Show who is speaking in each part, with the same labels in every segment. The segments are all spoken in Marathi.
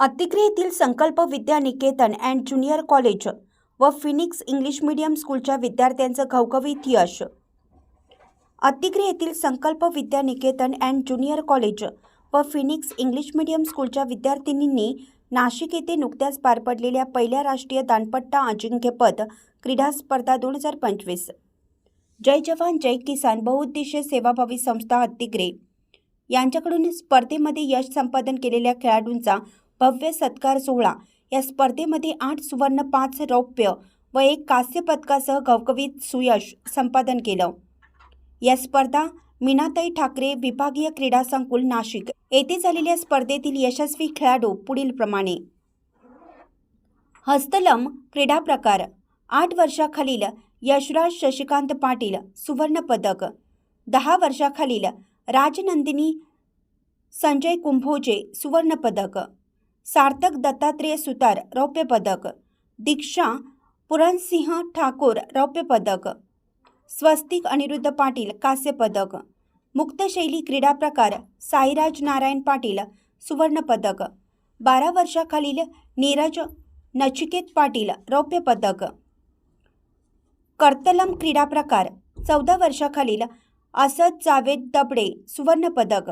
Speaker 1: अतिक्री येथील Sankalp Vidya Niketan and junior college व फिनिक्स इंग्लिश मीडियम स्कूलच्या विद्यार्थ्यांचं घवघवीत यश अतिक्री येथील Sankalp Vidya Niketan and junior college व फिनिक्स इंग्लिश मीडियम स्कूलच्या विद्यार्थिनींनी नाशिक येथे नुकत्याच पार पडलेल्या पहिल्या राष्ट्रीय दानपट्टा अजिंक्यपद क्रीडा स्पर्धा दोन हजार पंचवीस. जय जवान जय किसान बहुउद्देशीय सेवाभावी संस्था हत्तीग्रे यांच्याकडून स्पर्धेमध्ये यश संपादन केलेल्या खेळाडूंचा भव्य सत्कार सोहळा. या स्पर्धेमध्ये आठ सुवर्ण पाच रौप्य व एक कांस्य पदकासह घवघवीत सुयश संपादन केलं. या स्पर्धा मीनाताई ठाकरे विभागीय क्रीडा संकुल नाशिक येथे झालेल्या स्पर्धेतील यशस्वी खेळाडू पुढील प्रमाणे. हस्तलम क्रीडा प्रकार. आठ वर्षाखालील यशराज शशिकांत पाटील सुवर्ण पदक. दहा वर्षाखालील राजनंदिनी संजय कुंभोजे सुवर्ण पदक. सार्थक दत्तात्रेय सुतार रौप्य पदक. दीक्षा पुरणसिंह ठाकूर रौप्य पदक. स्वस्तिक अनिरुद्ध पाटील कांस्य पदक. मुक्तशैली क्रीडा प्रकार साईराज नारायण पाटील सुवर्ण पदक. बारा वर्षाखालील नीरज नचिकेत पाटील रौप्य पदक. कर्तलम क्रीडा प्रकार चौदा वर्षाखालील असद जावेद दबडे सुवर्ण पदक.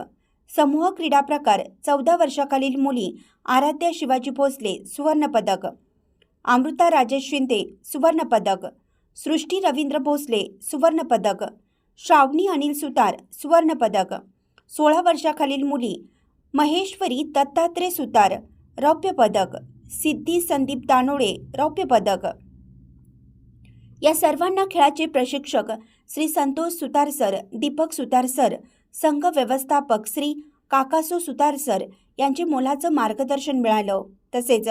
Speaker 1: समूह क्रीडा प्रकार चौदा वर्षाखालील मुली आराध्या शिवाजी भोसले सुवर्णपदक अमृता राजेश शिंदे सुवर्णपदक सृष्टी रवींद्र भोसले सुवर्णपदक श्रावणी अनिल सुतार सुवर्णपदक सोळा वर्षाखालील मुली महेश्वरी दत्तात्रय सुतार रौप्य पदक. सिद्धी संदीप दानोळे रौप्य पदक. या सर्वांना खेळाचे प्रशिक्षक श्री संतोष सुतार सर दीपक सुतार सर संघ व्यवस्थापक श्री काकासो सुतारसर यांचे मोलाचं मार्गदर्शन मिळालं. तसेच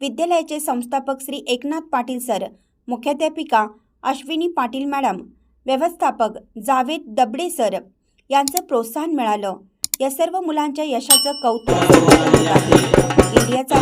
Speaker 1: विद्यालयाचे संस्थापक श्री एकनाथ पाटील सर मुख्याध्यापिका अश्विनी पाटील मॅडम व्यवस्थापक जावेद दबडे सर यांचं प्रोत्साहन मिळालं. या सर्व मुलांच्या यशाचं कौतुक इंडियाचा